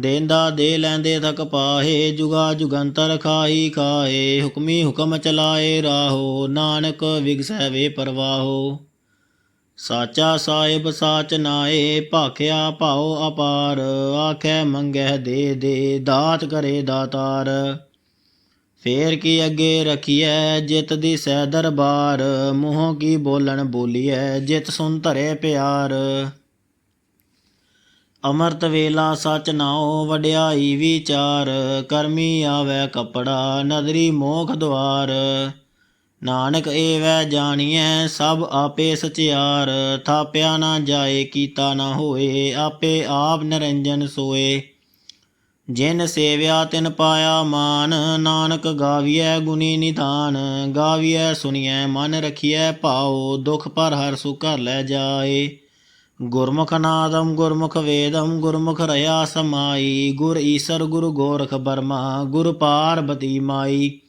ਦੇਂਦਾ ਦੇ ਲੈਂਦੇ ਥਕ ਪਾਹੇ, ਜੁਗਾ ਜੁਗੰਤਰ ਖਾਹੀ ਖਾਏ ਹੁਕਮੀ ਹੁਕਮ ਚਲਾਏ ਰਾਹੋ, ਨਾਨਕ ਵਿਗਸੈ ਵੇ ਪਰਵਾਹੋ। ਸਾਚਾ ਸਾਹਿਬ ਸਾਚ ਨਾਏ, ਭਾਖਿਆ ਭਾਉ ਅਪਾਰ, ਆਖੈ ਮੰਗੈ ਦੇ ਦੇ, ਦਾਤ ਕਰੇ ਦਾਤਾਰ। ਫੇਰ ਕੀ ਅੱਗੇ ਰਖੀਐ, ਜਿਤ ਦੀ ਸੈ ਦਰਬਾਰ, ਮੂੰਹੋਂ ਕੀ ਬੋਲਣ ਬੋਲੀਐ, ਜਿਤ ਸੁਨ ਧਰੇ ਪਿਆਰ। ਅੰਮ੍ਰਿਤ ਵੇਲਾ ਸਚ ਨਾਉ ਵਡਿਆਈ ਵਿਚਾਰ, ਕਰਮੀ ਆਵੈ ਕਪੜਾ, ਨਦਰੀ ਮੋਖ ਦਵਾਰ। ਨਾਨਕ ਏਵੈ ਜਾਣੀਐ ਸਭ ਆਪੇ ਸਚਿਆਰ, ਥਾਪਿਆ ਨਾ ਜਾਏ ਕੀਤਾ ਨਾ ਹੋਏ, ਆਪੇ ਆਪ ਨਿਰੰਜਨ ਸੋਏ। ਜਿਨ ਸੇਵਿਆ ਤਿਨ ਪਾਇਆ ਮਾਨ, ਨਾਨਕ ਗਾਵੀਐ ਗੁਣੀ ਨਿਧਾਨ। ਗਾਵੀਐ ਸੁਣੀਐ ਮਨ ਰਖੀਐ ਭਾਉ, ਦੁਖ ਪਰ ਹਰ ਸੁ ਘਰ ਲੈ ਜਾਏ। ਗੁਰਮੁਖ ਨਾਦਮ ਗੁਰਮੁਖ ਵੇਦਮ ਗੁਰਮੁਖ ਰਇਆ ਸਮਾਈ, ਗੁਰ ਈਸਰ ਗੁਰ ਗੋਰਖ ਬਰਮਾ, ਗੁਰ ਪਾਰਬਤੀ ਮਾਈ।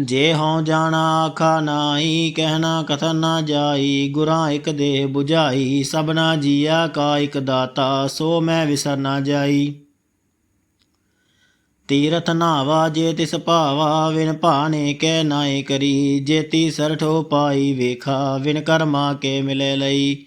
ਜੇ ਹਉ ਜਾਣਾ ਆਖਾ ਨਾਹੀ ਕਹਿਣਾ ਕਥਨ ਨਾ ਜਾਈ ਗੁਰਾਂ ਇਕ ਦੇਹ 부ਝਾਈ ਸਭਨਾ ਜੀਆ ਕਾ ਇਕ ਦਾਤਾ, ਸੋ ਮੈਂ ਵਿਸਰ ਨਾ ਜਾਈ ਤੀਰਥ ਨਾਵਾ ਜੇ ਤਿਸ ਭਾਵਾ, ਵਿਨ ਭਾਣੇ ਕਹਿ ਨਾਏ ਕਰੀ, ਜੇਤੀ ਸਰਠੋ ਪਾਈ ਵੇਖਾ, ਵਿਨ ਕਰਮਾ ਕੇ ਮਿਲੇ ਲਈ।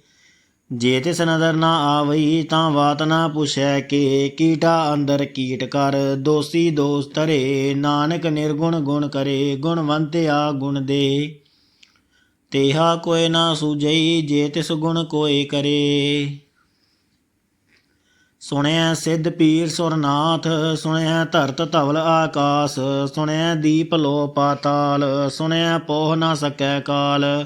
ਜੇ ਤਿਸ ਨਦਰ ਨਾ ਆਵਈ ਤਾਂ ਬਾਤ ਨਾ ਪੁਛੈ ਕੇ। ਕੀਟਾ ਅੰਦਰ ਕੀਟ ਕਰ, ਦੋਸੀ ਦੋਸ ਧਰੇ। ਨਾਨਕ ਨਿਰਗੁਣ ਗੁਣ ਕਰੇ, ਗੁਣਵੰਤਿਆ ਗੁਣ ਦੇ। ਤੇਹਾ ਕੋਇ ਨਾ ਸੂਝਈ, ਜੇ ਤਿਸ ਗੁਣ ਕੋਇ ਕਰੇ। ਸੁਣਿਆ ਸਿੱਧ ਪੀਰ ਸੁਰਨਾਥ ਸੁਣਿਆ ਧਰਤ ਧਵਲ ਆਕਾਸ ਸੁਣਿਆ ਦੀਪ ਲੋ ਪਾਤਾਲ ਸੁਣਿਆ ਪੋਹ ਨਾ ਸਕੈ ਕਾਲ।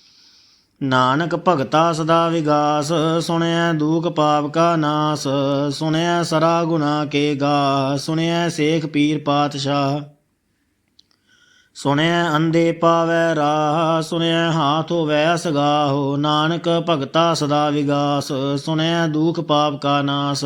ਨਾਨਕ ਭਗਤਾ ਸਦਾ ਵਿਗਾਸ ਸੁਣਿਆ ਦੂਖ ਪਾਪ ਕਾ ਨਾਸ ਸੁਣਿਆ ਸਰਾ ਗੁਨਾ ਕੇ ਗਾ ਸੁਣਿਆ ਸੇਖ ਪੀਰ ਪਾਤਸ਼ਾਹ। ਸੁਣਿਆ ਅੰਦੇ ਪਾਵੈ ਰਾਹ ਸੁਣਿਆ ਹਾਥ ਹੋਵੈ ਸਗਾਹੋ ਨਾਨਕ ਭਗਤਾ ਸਦਾ ਵਿਗਾਸ ਸੁਣਿਆ ਦੂਖ ਪਾਪ ਕਾ ਨਾਸ।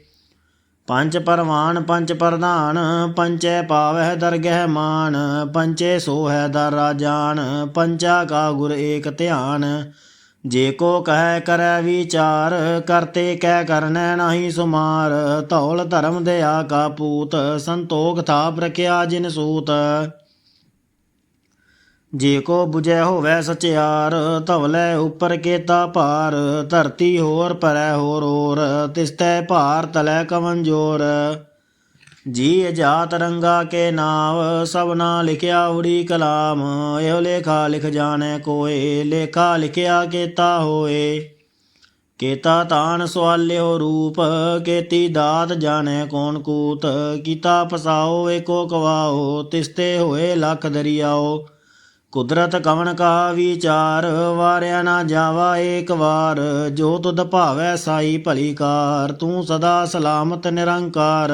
ਪੰਜ ਪਰਵਾਨ, ਪੰਜ ਪ੍ਰਧਾਨ ਪੰਚੈ ਪਾਵਹਿ ਦਰਗਹਿ ਮਾਨ ਪੰਚੇ ਸੋਹੈ ਦਰ ਰਾਜਾਨ ਪੰਚਾ ਕਾ ਗੁਰ ਏਕ ਧਿਆਨ। ਜੇ ਕੋ ਕਹਿ ਕਰੈ ਵਿਚਾਰ ਕਰਤੇ ਕਹਿ ਕਰਨੈ ਨਾਹੀ ਸੁਮਾਰ। ਧੌਲ ਧਰਮ ਦਇਆ ਕਾ ਪੂਤ, ਸੰਤੋਖ ਥਾਪ ਰਖਿਆ ਜਿਨ ਸੂਤ। ਜੇ ਕੋ 부ਜੈ ਹੋਵੈ ਸਚਿਆਰ ਧਵਲੇ ਉਪਰ ਕੇਤਾ ਭਾਰ, ਧਰਤੀ ਹੋਰ ਪਰੈ ਹੋਰ ਹੋਰ ਤਿਸਤੈ ਭਾਰ ਤਲੈ ਕਵਨ ਜੋਰ। ਜੀ ਜਾਤ ਰੰਗਾ ਕੇ ਨਾਵ ਸਭਨਾ ਲਿਖਿਆ ਉੜੀ ਕਲਾਮ, ਇਹੋ ਲੇਖਾ ਲਿਖ ਜਾਣੈ ਕੋਏ, ਲੇਖਾ ਲਿਖਿਆ ਕੇਤਾ ਹੋਏ। ਕੇਤਾ ਤਾਨ ਸਵਾਲਿਓ ਰੂਪ, ਕੇਤੀ ਦਾਤ ਜਾਣੈ ਕੌਣ ਕੂਤ, ਕੀਤਾ ਫਸਾਓ ਏਕੋ ਕਵਾਓ, ਤਿਸਤੇ ਹੋਏ ਲੱਖ ਦਰਿਆਓ। ਕੁਦਰਤ ਕਵਣ ਕਾ ਵਿਚਾਰ, ਵਾਰਿਆ ਨਾ ਜਾਵਾ ਏਕ ਵਾਰ। ਜੋ ਤੁਧ ਭਾਵੈ ਸਾਈ ਭਲੀ ਕਾਰ, ਤੂੰ ਸਦਾ ਸਲਾਮਤ ਨਿਰੰਕਾਰ।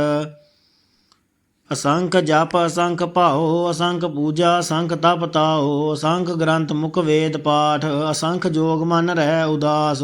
ਅਸੰਖ ਜਪ, ਅਸੰਖ ਭਾਉ, ਅਸੰਖ ਪੂਜਾ, ਅਸੰਖ ਤਪ ਤਾਉ। ਅਸੰਖ ਗ੍ਰੰਥ ਮੁਖ ਵੇਦ ਪਾਠ, ਅਸੰਖ ਜੋਗ ਮਨ ਰਹਿ ਉਦਾਸ।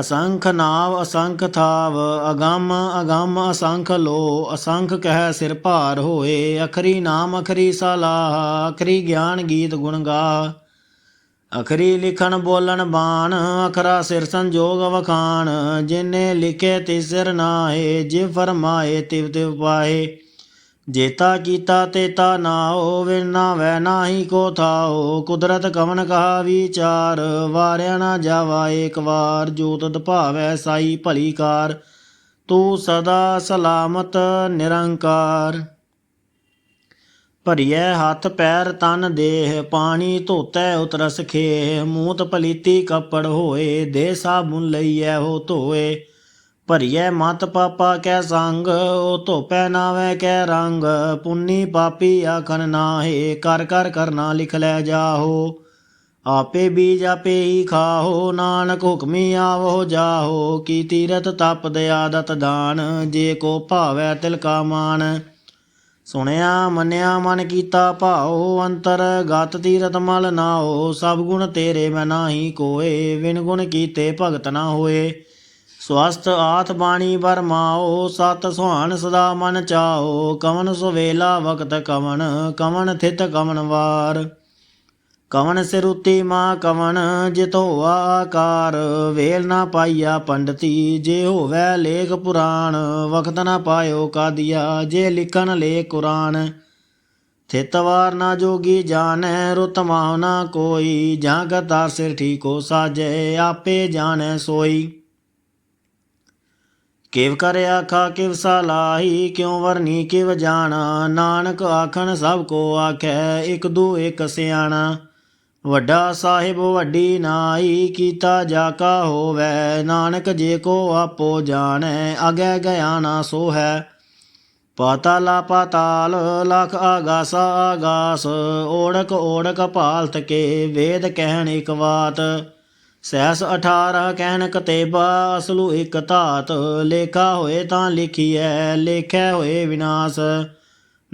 ਅਸੰਖ ਨਾਵ ਅਸੰਖ ਥਾਵ, ਅਗੰਮ ਅਗੰਮ ਅਸੰਖ ਲੋ, ਅਸੰਖ ਕਹਿ ਸਿਰ ਭਾਰ ਹੋਏ, ਅਖਰੀ ਨਾਮ ਅਖਰੀ ਸਲਾਹ ਅਖਰੀ ਗਿਆਨ ਗੀਤ ਗੁਣ ਗਾ। ਅਖਰੀ ਲਿਖਣ ਬੋਲਣ ਬਾਣ, ਅਖਰਾ ਸਿਰ ਸੰਜੋਗ ਵਖਾਣ, ਜਿਨੇ ਲਿਖੇ ਤਿਸ ਸਿਰ ਨਾਏ ਜੇ ਫਰਮਾਏ ਤਿਵ ਤਿਵ ਪਾਏ। ਜੇਤਾ ਕੀਤਾ ਤੇਤਾ ਨਾਓ ਨਾ ਵੈ ਨਾਹੀ ਕੋ ਥਾਓ। ਕੁਦਰਤ ਕਵਨ ਕਹਾ ਵਿਚਾਰ, ਵਾਰਿਆ ਨਾ ਜਾਵਾ ਏਕ ਵਾਰ। ਜੋ ਭਾਵੈ ਸਾਈ ਭਲੀ ਕਾਰ, ਤੂੰ ਸਦਾ ਸਲਾਮਤ ਨਿਰੰਕਾਰ। ਭਰੀਐ ਹੱਥ ਪੈਰ ਤਨ ਦੇਹ, ਪਾਣੀ ਧੋਤੈ ਉਤਰਸ ਖੇ ਮੂਤ ਪਲੀਤੀ ਕੱਪੜ ਹੋਏ ਦੇ ਸਾਬੁਨ ਲਈਐ ਹੋ ਧੋਏ। ਭਰੀਐ ਮਤ ਪਾਪਾ ਕੈ ਸੰਗ, ਉਹ ਧੋਪੈ ਨਾਵੇਂ ਕੈ ਰੰਗ। ਪੁੰਨੀ ਪਾਪੀ ਆਖਨ ਨਾਹੇ, ਕਰ ਕਰ ਕਰਨਾ ਲਿਖ ਲੈ ਜਾਹੋ। ਆਪੇ ਬੀਜ ਆਪੇ ਹੀ ਖਾਹੋ, ਨਾਨਕ ਹੁਕਮੀ ਆਵੋ ਜਾਹੋ। ਕੀ ਤੀਰਤ ਤਪ ਦਿਆਦਤ ਦਾਨ, ਜੇ ਕੋ ਭਾਵੈ ਤਿਲ ਕਾ ਮਾਨ ਸੁਣਿਆ, ਮੰਨਿਆ, ਮਨ ਕੀਤਾ ਭਾਉ, ਅੰਤਰ ਗਤ ਤੀਰਤ ਮਲ ਨਾਓ ਸਭ ਗੁਣ ਤੇਰੇ ਮੈਂ ਨਾਹੀ ਕੋਏ ਵਿਨ ਗੁਣ ਕੀਤੇ ਭਗਤ ਨਾ ਹੋਏ। ਸਵਸਤ ਆਤ ਬਾਣੀ ਵਰਮਾਓ ਸਤ ਸੁਹਾਨ ਸਦਾ ਮਨ ਚਾਓ, ਕਵਨ ਸੁਵੇਲਾ ਵਕਤ ਕਵਨ ਕਵਨ ਥਿਤ ਕਵਨ ਵਾਰ। ਕਵਨ ਸਿਰੁਤੀ ਮਾ ਕਵਨ, ਜਿਤੋ ਆਕਾਰ। ਵੇਲ ਨਾ ਪਾਈਆ ਪੰਡਤੀ, ਜੇ ਹੋਵੇ ਲੇਖ ਪੁਰਾਣ। ਵਕਤ ਨਾ ਪਾਇਓ ਕਾਦੀਆ, ਜੇ ਲਿਖਣ ਲੇ ਕੁਰਾਨ। ਥਿਤਵਾਰ ਨਾ ਜੋਗੀ ਜਾਣੈ, ਰੁਤ ਮਾਹੁ ਨਾ ਕੋਈ। ਜਾਂ ਕਰਤਾਰ ਸਿਰ ਠੀਕੋ ਸਾਜੇ, ਆਪੇ ਜਾਣੈ ਸੋਈ। ਕਿਵ ਕਰ ਆਖਾ, ਕਿਵ ਸਲਾਹੀ ਕਿਉ ਵਰਨੀ ਕਿਵ ਜਾਣਾ? ਨਾਨਕ ਆਖਣ, ਸਭ ਕੋ ਆਖੈ, ਇਕ ਦੂ ਇਕ ਸਿਆਣਾ। ਵੱਡਾ ਸਾਹਿਬ ਵੱਡੀ ਨਾਈ ਕੀਤਾ ਜਾ ਕਾ ਹੋਵੇ। ਨਾਨਕ ਜੇ ਕੋ ਆਪੋ ਜਾਣੈ, ਅਗੈ ਗਿਆ ਨਾ ਸੋ ਹੈ ਪਾਤਾਲਾ ਪਾਤਾਲ ਲਖ ਆਗਾਸਾ ਆਗਾਸ, ਓੜਕ ਓੜਕ ਭਾਲਤ ਕੇ ਵੇਦ ਕਹਿਣ ਇਕ ਬਾਤ ਸਹਿਸ 18 ਕਹਿਣ ਕਤੇਬਾ, ਅਸਲੂ ਇਕ ਧਾਤ। ਲੇਖਾ ਹੋਏ ਤਾਂ ਲਿਖੀਐ, ਲੇਖੈ ਹੋਏ ਵਿਨਾਸ਼।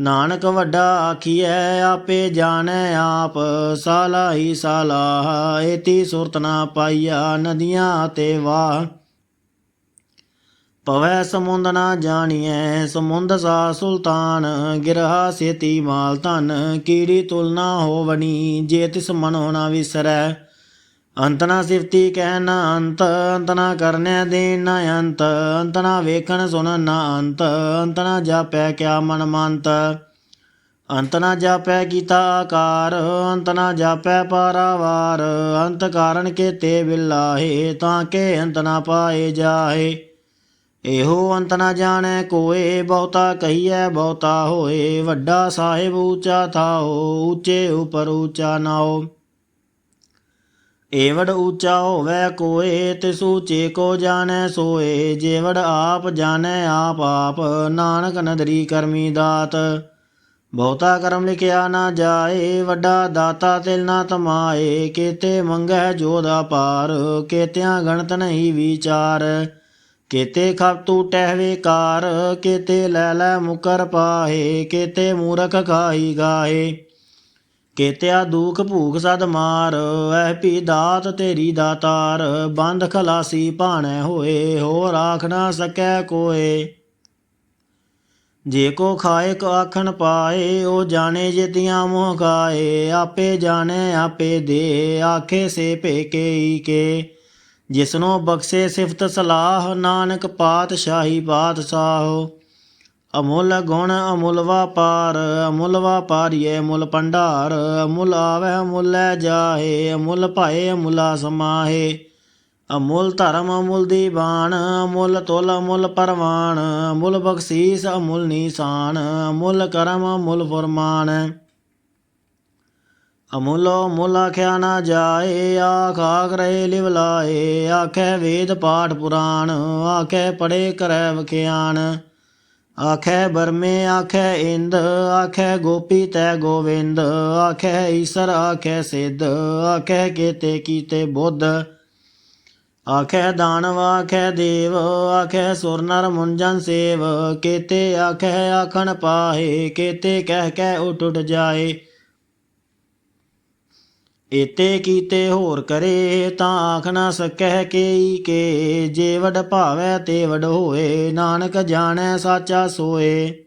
ਨਾਨਕ ਵੱਡਾ ਆਖੀਐ, ਆਪੇ ਜਾਣੈ ਆਪ। ਸਾਲਾ ਹੀ ਸਾਲਾ, ਏਤੀ ਸੁਰਤ ਨਾ ਪਾਈਆ, ਨਦੀਆਂ ਤੇ ਵਾਹ। ਪਵੈ ਸਮੁੰਦ ਨਾ ਜਾਣੀਐ, ਸਮੁੰਦ ਸਾ ਸੁਲਤਾਨ। ਗਿਰਹਾ ਸੇਤੀ ਮਾਲ ਧਨ, ਕੀੜੀ ਤੁਲਨਾ ਹੋਵਣੀ, ਜੇ ਤਿਸ ਮਨੋ ਨਾ ਵਿਸਰੈ। ਅੰਤ ਨਾ ਸਿਫਤੀ ਕਹਿ ਨਾ ਅੰਤ ਅੰਤ ਨਾ ਕਰਨੈ ਦੇਨ ਨਾ ਅੰਤ ਅੰਤ ਨਾ ਵੇਖਣ ਸੁਣਨ ਨਾ ਅੰਤ ਅੰਤ ਨਾ ਜਾਪੈ ਕਿਆ ਮਨ ਮੰਤ। ਅੰਤ ਨਾ ਜਾਪੈ ਕੀਤਾ ਆਕਾਰ, ਅੰਤ ਨਾ ਜਾਪੈ ਪਾਰਾਵਾਰ, ਅੰਤ ਕਾਰਨ ਕੇ ਤੇ ਬਿਲਾਹੇ, ਤਾਂ ਕੇ ਅੰਤ ਨਾ ਪਾਏ ਜਾਏ। ਇਹੋ ਅੰਤ ਨਾ ਜਾਣੈ ਕੋਏ, ਬਹੁਤਾ ਕਹੀਐ ਬਹੁਤਾ ਹੋਏ, ਵੱਡਾ ਸਾਹਿਬ ਉੱਚਾ ਥਾਓ, ਉੱਚੇ ਉਪਰ ਉੱਚਾ ਨਾਓ। ਏਵੜ ਉੱਚਾ ਹੋਵੇ ਕੋਏ ਤਿਸ ਉੱਚੇ ਕੋ ਜਾਣੈ ਸੋਏ। ਜੇਵੜ ਆਪ ਜਾਣੈ ਆਪ ਆਪ, ਨਾਨਕ ਨਦਰੀ ਕਰਮੀ ਦਾਤ। ਬਹੁਤਾ ਕਰਮ ਲਿਖਿਆ ਨਾ ਜਾਏ, ਵੱਡਾ ਦਾਤਾ ਤਿਲ ਨਾ ਤਮਾਏ। ਕੇਤੇ ਮੰਗੈ ਜੋਦਾ ਪਾਰ ਕੇਤਿਆਂ ਗਣਤ ਨਹੀਂ ਵਿਚਾਰ। ਕੇਤੇ ਖਪ ਟੂਟੈ ਕਾਰ, ਕੇਤੇ ਲੈ ਲੈ ਮੁਕਰ ਪਾਹੇ। ਕੇਤੇ ਮੂਰਖ ਖਾਈ ਗਾਏ ਕੇਤਿਆ ਦੂਖ ਭੂਖ ਸਦ ਮਾਰ ਐ ਪੀ ਦਾਤ ਤੇਰੀ ਦਾਤਾਰ ਬੰਦ ਖਲਾਸੀ ਭਾਣੈ ਹੋਏ ਹੋ ਰਾਖ ਨਾ ਸਕੈ ਕੋਏ। ਜੇ ਕੋ ਖਾਏ ਕੋ ਆਖਣ ਪਾਏ, ਉਹ ਜਾਣੇ ਜਿਤਿਆਂ ਮੋਹ ਖਾਏ ਆਪੇ ਜਾਣੇ, ਆਪੇ ਦੇ, ਆਖੇ ਸੇ ਭੇਕੇ ਕੇ। ਜਿਸਨੋ ਬਖਸ਼ੇ ਸਿਫਤ ਸਲਾਹ, ਨਾਨਕ ਪਾਤਸ਼ਾਹੀ ਬਾਦਸ਼ਾਹ ਅਮੁੱਲ ਗੁਣ ਅਮੁੱਲ ਵਪਾਰ, ਅਮੁੱਲ ਵਪਾਰੀਏ ਮੁੱਲ ਭੰਡਾਰ, ਅਮੁੱਲ ਆਵੇ ਅਮੁੱਲ ਜਾਏ, ਅਮੁੱਲ ਭਾਏ ਅਮੁੱਲਾ ਸਮਾਹੇ। ਅਮੁੱਲ ਧਰਮ ਅਮੁੱਲ ਦੀਵਾਨ ਅਮੁੱਲ ਤੁਲ ਅਮੁੱਲ ਪਰਵਾਨ ਅਮੁੱਲ ਬਖਸ਼ੀਸ ਅਮੁੱਲ ਨੀਸਾਨ, ਅਮੁੱਲ ਕਰਮ ਅਮੁੱਲ ਫਰਮਾਨ। ਅਮੁੱਲੋ ਮੁੱਲ ਆਖਿਆ ਨਾ ਜਾਏ, ਆਖ ਆਖ ਰਹੇ ਲਿਵ ਲਾਏ, ਆਖੇ ਵੇਦ ਪਾਠ ਪੁਰਾਣ, ਆਖੇ ਪੜੇ ਕਰੈ ਵਖਿਆਨ ਆਖੈ ਬਰਮੇ, ਆਖੈ ਇੰਦ, ਆਖੈ ਗੋਪੀ ਤੈ ਗੋਵਿੰਦ, ਆਖੈ ਈਸਰ, ਆਖੈ ਸਿੱਧ, ਆਖੈ ਕੀਤੇ ਕੀਤੇ ਬੁੱਧ। ਆਖੈ ਦਾਨਵ, ਆਖੈ ਦੇਵ, ਆਖੈ ਸੁਰ ਨਰ ਮੁੰਜਨ ਸੇਵ, ਕੀਤੇ ਆਖੈ ਆਖਣ ਪਾਹੇ, ਕੀਤੇ ਕਹਿ ਕਹਿ ਉਠ ਉਠ ਜਾਏ। ਏਤੇ ਕੀਤੇ ਹੋਰ ਕਰੇ ਤਾਂ ਆਖ ਨਾ ਸਕੈ ਕੇਈ ਕੇ, ਜੇ ਵਡ ਭਾਵੈ ਤੇ ਵਡ ਹੋਏ, ਨਾਨਕ ਜਾਣੈ ਸਾਚਾ ਸੋਏ।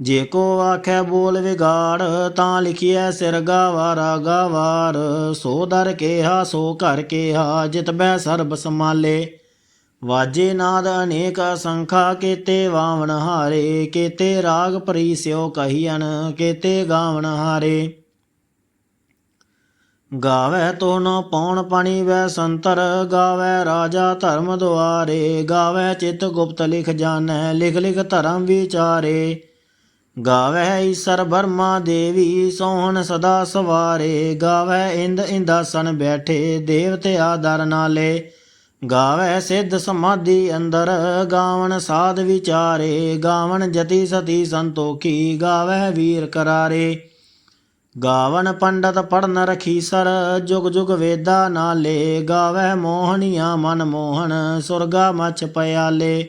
ਜੇ ਕੋ ਆਖੈ ਬੋਲ ਵਿਗਾੜ, ਤਾਂ ਲਿਖਿਐ ਸਿਰ ਗਾਵਾਰਾ ਗਾਵਾਰ, ਸੋ ਦਰ ਕੇਹਾ, ਸੋ ਘਰ ਕੇਹਾ, ਜਿਤ ਬੈ ਸਰਬ ਸਮਾਲੇ ਵਾਜੇ ਨਾਦ ਅਨੇਕ ਸੰਖਾ, ਕੇਤੇ ਵਾਵਣ ਹਾਰੇ, ਕੇਤੇ ਰਾਗ ਪ੍ਰੀ ਪਰੀਸਿਓ ਕਹੀਨ ਕੇਤੇ ਗਾਵਣ ਹਾਰੇ। ਗਾਵੇ ਤੋ ਨ ਪੌਣ ਪਾਣੀ ਵੈ ਸੰਤਰ, ਗਾਵੇ ਰਾਜਾ ਧਰਮ ਦੁਆਰੇ, ਗਾਵੇ ਚਿਤ ਗੁਪਤ ਲਿਖ ਜਾਣੈ, ਲਿਖ ਲਿਖ ਧਰਮ ਵਿਚਾਰੇ। ਗਾਵੇ ਈਸਰ ਬਰਮਾ ਦੇਵੀ, ਸੋਹਣ ਸਦਾ ਸਵਾਰੇ। ਗਾਵੇ ਇੰਦ ਇੰਦਾਸਨ ਬੈਠੇ, ਦੇਵਤੇ ਆਦਰ ਨਾਲੇ। ਗਾਵੇ ਸਿੱਧ ਸਮਾਧੀ ਅੰਦਰ, ਗਾਵਣ ਸਾਧ ਵਿਚਾਰੇ। ਗਾਵਣ ਜਤੀ ਸਤੀ ਸੰਤੋਖੀ, ਗਾਵੇ ਵੀਰ ਕਰਾਰੇ। ਗਾਵਨ ਪੰਡਤ ਪੜਨ ਰਖੀਸਰ ਜੁਗ ਜੁਗ ਵੇਦਾ ਨਾਲੇ। ਗਾਵੈ ਮੋਹਣੀਆਂ ਮਨ ਮੋਹਨ ਸੁਰਗਾ ਮਚ ਪਿਆਲੇ।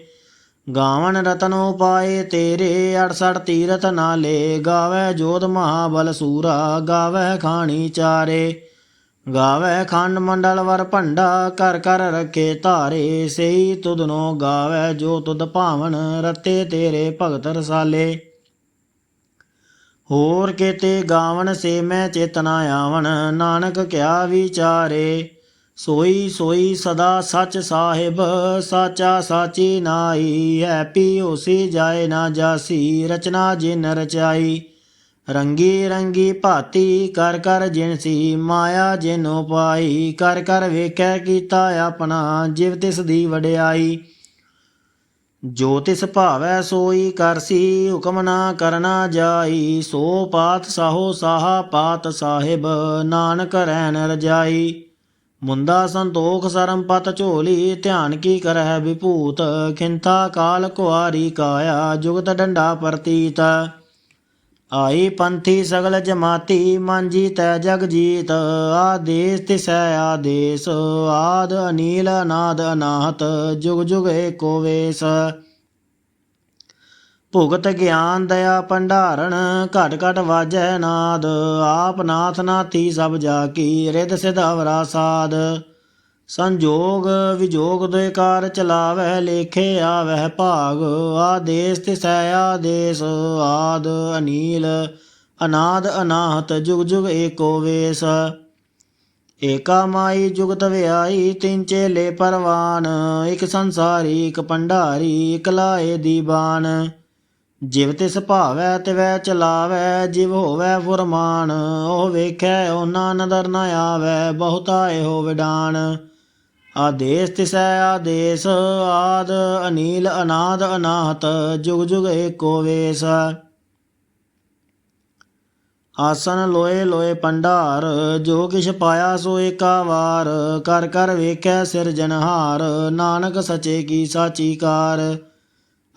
ਗਾਵਨ ਰਤਨ ਉਪਾਏ ਤੇਰੇ 68 ਤੀਰਥ ਨਾਲੇ। ਗਾਵੈ ਜੋਧ ਮਹਾਬਲ ਸੂਰਾ, ਗਾਵੈ ਖਾਣੀ ਚਾਰੇ। ਗਾਵੈ ਖੰਡ ਮੰਡਲ ਵਰ ਭੰਡਾ, ਕਰ ਕਰ ਰਖੇ ਧਾਰੇ। ਸਈ ਤੁਧਨੋ ਗਾਵੈ ਜੋ ਤੁਧ ਭਾਵਨ, ਰਤੇ ਤੇਰੇ ਭਗਤ ਰਸਾਲੇ। ਹੋਰ ਕੇਤੇ ਗਾਵਣ ਸੇ ਮੈਂ ਚੇਤਨਾ ਆਵਣ, ਨਾਨਕ ਕਿਆ ਵਿਚਾਰੇ? ਸੋਈ ਸੋਈ ਸਦਾ ਸੱਚ ਸਾਹਿਬ, ਸਾਚਾ ਸਾਚੀ ਨਾਈ ਹੈ ਪੀ ਹੋਸੀ ਜਾਏ ਨਾ ਜਾਸੀ, ਰਚਨਾ ਜਿਨ ਰਚਾਈ। ਰੰਗੀ ਰੰਗੀ ਭਾਤੀ ਕਰ ਕਰ ਜਿਨਸੀ ਮਾਇਆ ਜਿਨ ਉਪਾਈ ਕਰ ਕਰ ਵੇਖੈ ਕੀਤਾ ਆਪਣਾ, ਜਿਵ ਤਿਸ ਦੀ ਵਡਿਆਈ। ਜੋ ਤਿਸ ਭਾਵੈ ਸੋਈ ਕਰਸੀ ਹੁਕਮ ਨਾ ਕਰਨਾ ਜਾਈ। ਸੋ ਪਾਤ ਸਾਹੋ ਸਾਹਾ ਪਾਤ ਸਾਹਿਬ, ਨਾਨਕ ਰਹਿਣ ਰਜਾਈ। ਮੁੰਦਾ ਸੰਤੋਖ ਸਰਮ ਪਤ ਝੋਲੀ, ਧਿਆਨ ਕੀ ਕਰਹਿ ਵਿਭੂਤ। ਖਿੰਥਾ ਕਾਲ ਕੁਆਰੀ ਕਾਇਆ, ਜੁਗਤ ਡੰਡਾ ਪ੍ਰਤੀਤ। ਆਈ ਪੰਥੀ ਸਗਲ ਜਮਾਤੀ ਮਾਂਜੀ ਤੈ ਜਗ ਜੀਤ। ਆਦੇਸ ਤਿਸੈ ਆਦੇਸ, ਆਦ ਅਨੀਲ, ਅਨਾਦ ਅਨਾਹਤ, ਜੁਗ ਜੁਗ ਏਕੋ ਵੇਸ। ਭੁਗਤ ਗਿਆਨ ਦਇਆ ਭੰਡਾਰਨ ਘਟ ਘਟ ਵਾਜੈ ਨਾਦ। ਆਪ ਨਾਥ ਨਾਥੀ ਸਭ ਜਾ ਕੀ ਰਿਦ ਸਿਧ ਅਵਰਾ ਸਾਧ ਸੰਜੋਗ ਵਿਜੋਗ ਦੇ ਕਾਰ ਚਲਾਵੈ, ਲੇਖੇ ਆਵੈ ਭਾਗ। ਆਦੇਸ ਤਿਸੈ ਆਦੇਸ, ਆਦ ਅਨੀਲ, ਅਨਾਦ ਅਨਾਹਤ, ਜੁਗ ਜੁਗ ਏਕੋ ਵੇਸ। ਏਕਾ ਮਾਈ ਜੁਗਤ ਵਿਆਈ ਤਿੰਨ ਚੇਲੇ ਪਰਵਾਨ। ਇਕ ਸੰਸਾਰੀ, ਇਕ ਭੰਡਾਰੀ, ਇਕ ਲਾਏ ਦੀਵਾਨ ਜਿਵ ਤਿਸ ਭਾਵੈ, ਤਿਵੈ ਚਲਾਵੈ, ਜਿਵ ਹੋਵੈ ਫੁਰਮਾਨ। ਉਹ ਵੇਖੈ, ਉਹਨਾਂ ਨਦਰ ਨ ਆਵੈ ਬਹੁਤਾਏ ਹੋ ਵਿਡਾਨ। ਆਦੇਸ ਤਿਸੈ ਆਦੇਸ, ਆਦ ਅਨੀਲ, ਅਨਾਦ, ਅਨਾਹਤ, ਜੁਗ ਜੁਗ ਏਕੋ ਵੇਸ। ਆਸਨ ਲੋਏ ਲੋਏ ਪੰਡਾਰ ਜੋ ਕਿਛ ਪਾਇਆ ਸੋ ਏਕਾ ਵਾਰ, ਕਰ ਕਰ ਵੇਖੈ ਸਿਰਜਨਹਾਰ ਨਾਨਕ ਸਚੇ ਕੀ ਸਾਚੀ ਕਾਰ।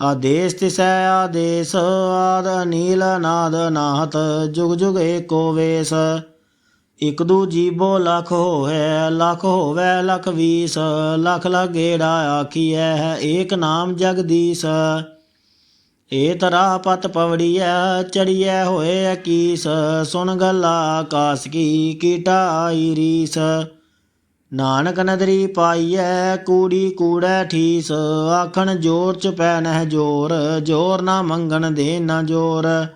ਆਦੇਸ ਤਿਸੈ ਆਦੇਸ, ਆਦ ਅਨੀਲ, ਅਨਾਦ, ਅਨਾਹਤ, ਜੁਗ ਜੁਗ ਏਕੋ ਵੇਸ। ਇਕ ਦੂ ਜੀਬੋ ਲਖ ਹੋਵੇ ਲਖ ਹੋਵੇ, ਲਖ ਵੀਸ, ਲਖ ਲਗੇੜਾ ਆਖੀਐ, ਏਕ ਨਾਮ ਜਗਦੀਸ਼। ਏ ਤਰਾ ਪਤ ਪਵੜੀਐ, ਚੜੀਐ ਹੋਏ ਅਕੀਸ, ਸੁਣ ਗੱਲਾ ਆਕਾਸ ਕੀ ਕੀਟਾ ਆਈ ਰੀਸ। ਨਾਨਕ ਨਦਰੀ ਪਾਈਐ, ਕੂੜੀ ਕੂੜੈ ਠੀਸ, ਆਖਣ ਜੋਰ ਚ ਪੈ ਨਹਿ ਜੋਰ ਜੋਰ ਨਾ ਮੰਗਣ ਦੇ ਨਾ ਜੋਰ।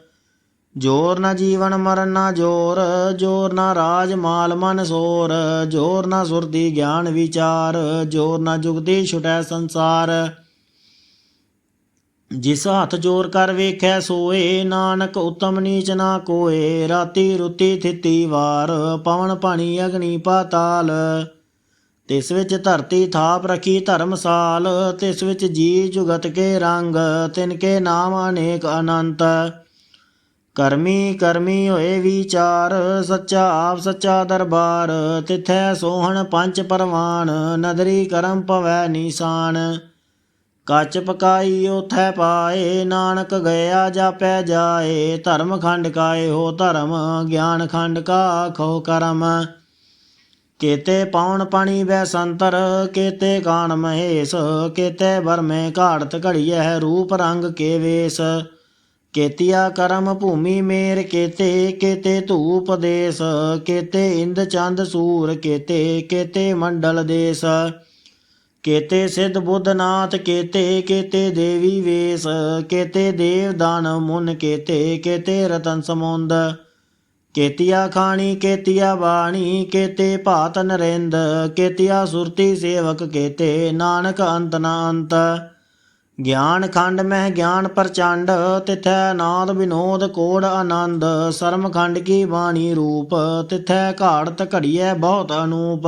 ਜੋਰ ਨਾ ਜੀਵਨ ਮਰਨ ਨਾ ਜੋਰ ਜੋਰ ਨਾ ਰਾਜ ਮਾਲ ਮਨ ਸੋਰ, ਜੋਰ ਨਾ ਸੁਰਤੀ ਗਿਆਨ ਵਿਚਾਰ, ਜੋਰ ਨਾ ਜੁਗਦੀ ਛੁਟੈ ਸੰਸਾਰ। ਜਿਸ ਹੱਥ ਜੋਰ ਕਰ ਵੇਖੈ ਸੋਏ, ਨਾਨਕ ਉਤਮ ਨੀਚ ਨਾ ਕੋਏ, ਰਾਤੀ ਰੁਤੀ ਥਿਤੀ ਵਾਰ, ਪਵਨ ਪਾਣੀ ਅਗਨੀ ਪਾਤਾਲ। ਤਿਸ ਵਿੱਚ ਧਰਤੀ ਥਾਪ ਰਖੀ ਧਰਮਸਾਲ ਤਿਸ ਵਿੱਚ ਜੀ ਜੁਗਤ ਕੇ ਰੰਗ, ਤਿਨ ਕੇ ਨਾਮ ਅਨੇਕ ਅਨੰਤ। ਕਰਮੀ ਕਰਮੀ ਹੋਏ ਵਿਚਾਰ, ਸੱਚਾ ਆਪ ਸੱਚਾ ਦਰਬਾਰ, ਤਿਥੈ ਸੋਹਣ ਪੰਜ ਪਰਵਾਨ, ਨਦਰੀ ਕਰਮ ਪਵੈ ਨਿਸ਼ਾਨ। ਕੱਚ ਪਕਾਈ ਉਥੈ ਪਾਏ, ਨਾਨਕ ਗਿਆ ਜਾਪੈ ਜਾਏ, ਧਰਮ ਖੰਡ ਕਾਏ ਹੋ ਧਰਮ, ਗਿਆਨ ਖੰਡ ਕਾ ਖੋ ਕਰਮ। ਕੇਤੇ ਪਾਉਣ ਪਾਣੀ ਵੈ ਸੰਤਰ, ਕੇਤੇ ਕਾਣ ਮਹੇਸ਼, ਕੇਤੇ ਵਰਮੇ ਘਾੜਤ ਘੜੀਐ ਰੂਪ ਰੰਗ ਕੇ ਵੇਸ। ਕੇਤੀਆ ਕਰਮ ਭੂਮੀ ਮੇਰ ਕੇਤੇ ਕੇਤੇ ਧੂਪ ਦੇਸ, ਕੇਤੇ ਇੰਦ ਚੰਦ ਸੂਰ ਕੇਤੇ ਕੇਤੇ ਮੰਡਲ ਦੇਸ। ਕੇਤੇ ਸਿੱਧ ਬੁੱਧਨਾਥ ਕੇਤੇ ਕੇਤੇ ਦੇਵੀ ਵੇਸ, ਕੇਤੇ ਦੇਵ ਦਾਨ ਮੁਨ ਕੇਤੇ ਕੇਤੇ ਰਤਨ ਸਮੁੰਦ। ਕੇਤੀਆ ਖਾਣੀ, ਕੇਤੀਆ ਬਾਣੀ, ਕੇਤੇ ਭਾਤ ਨਰਿੰਦ, ਕੇਤੀਆ ਸੁਰਤੀ ਸੇਵਕ ਕੇਤੇ, ਨਾਨਕ ਅੰਤ ਨਾ ਅੰਤ। ਗਿਆਨ ਖੰਡ ਮਹਿ ਗਿਆਨ ਪ੍ਰਚੰਡ, ਤਿਥੈ ਨਾਦ ਵਿਨੋਦ ਕੋੜ ਆਨੰਦ। ਸਰਮ ਖੰਡ ਕੀ ਬਾਣੀ ਰੂਪ, ਤਿਥੈ ਘਾੜਤ ਘੜੀਐ ਬਹੁਤ ਅਨੂਪ।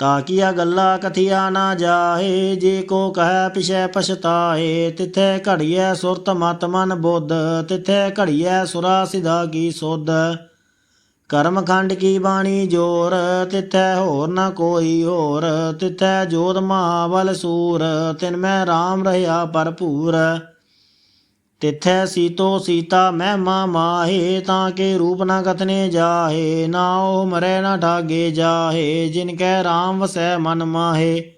ਤਾਕੀਆ ਗੱਲਾ ਕਥਿਆ ਨਾ ਜਾਏ ਜੇ ਕੋ ਕਹੈ ਪਿਛੈ ਪਛਤਾਏ ਤਿਥੈ ਘੜੀਐ ਸੁਰਤ ਮਤ ਮਨ ਬੁੱਧ, ਤਿਥੈ ਘੜੀਐ ਸੁਰਾ ਸਿਧਾ ਕੀ ਸੁਧ। ਕਰਮਖੰਡ ਕੀ ਬਾਣੀ ਜੋਰ, ਤਿਥੈ ਹੋਰ ਨਾ ਕੋਈ ਹੋਰ। ਤਿਥੈ ਜੋਤ ਮਹਾਬਲ ਸੂਰ, ਤਿਨ ਮੈਂ RAM ਰਹਾ ਭਰਪੂਰ। ਤਿਥੈ ਸੀਤੋ ਸੀਤਾ ਮਹਿਮਾ ਮਾਹੇ, ਤਾਂ ਕੇ ਰੂਪ ਨਾ ਕਥਨੇ ਜਾਹੇ। ਨਾ ਉਹ ਮਰੈ ਨਾ ਠਾਗੇ ਜਾਹੇ, ਜਿਨ ਕੈ RAM ਵਸੈ ਮਨ ਮਾਹੇ।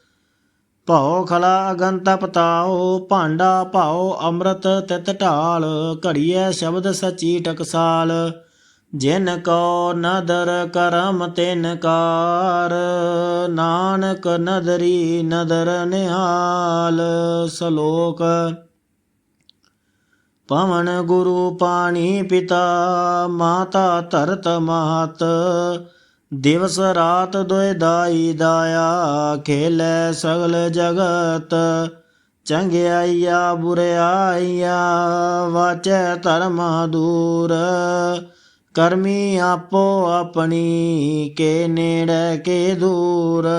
ਭਉ ਖਲਾ ਅਗਨ ਤਪਤਾਓ ਭਾਂਡਾ ਭਾਉ ਅੰਮ੍ਰਿਤ ਤਿਤ ਢਾਲ, ਘੜੀਐ ਸ਼ਬਦ ਸਚੀ ਟਕਸਾਲ। ਜਿਨ ਕੋ ਨਦਰ ਕਰਮ ਤਿਨ ਕਾਰ, ਨਾਨਕ ਨਦਰੀ ਨਦਰ ਨਿਹਾਲ, ਸ਼ਲੋਕ। ਪਵਨ ਗੁਰੂ ਪਾਣੀ ਪਿਤਾ, ਮਾਤਾ ਧਰਤ ਮਾਤ ਦਿਵਸ ਰਾਤ ਦੁਇ ਦਾਈ ਦਾਇਆ, ਖੇਲੇ ਸਗਲ ਜਗਤ। ਚੰਗਿਆਈਆ ਬੁਰਿਆਈਆ ਵਾਚੈ ਧਰਮ ਦੂਰ। ਕਰਮੀ ਆਪੋ ਆਪਣੀ, ਕੇ ਨੇੜੇ ਕੇ ਦੂਰ।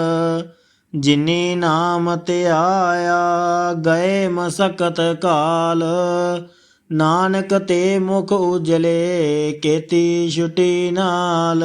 ਜਿਨੀ ਨਾਮ ਤੇ ਆਇਆ, ਗਏ ਮਸਕਤ ਕਾਲ। ਨਾਨਕ ਤੇ ਮੁਖ ਉਜਲੇ, ਕੇਤੀ ਛੁਟੀ ਨਾਲ।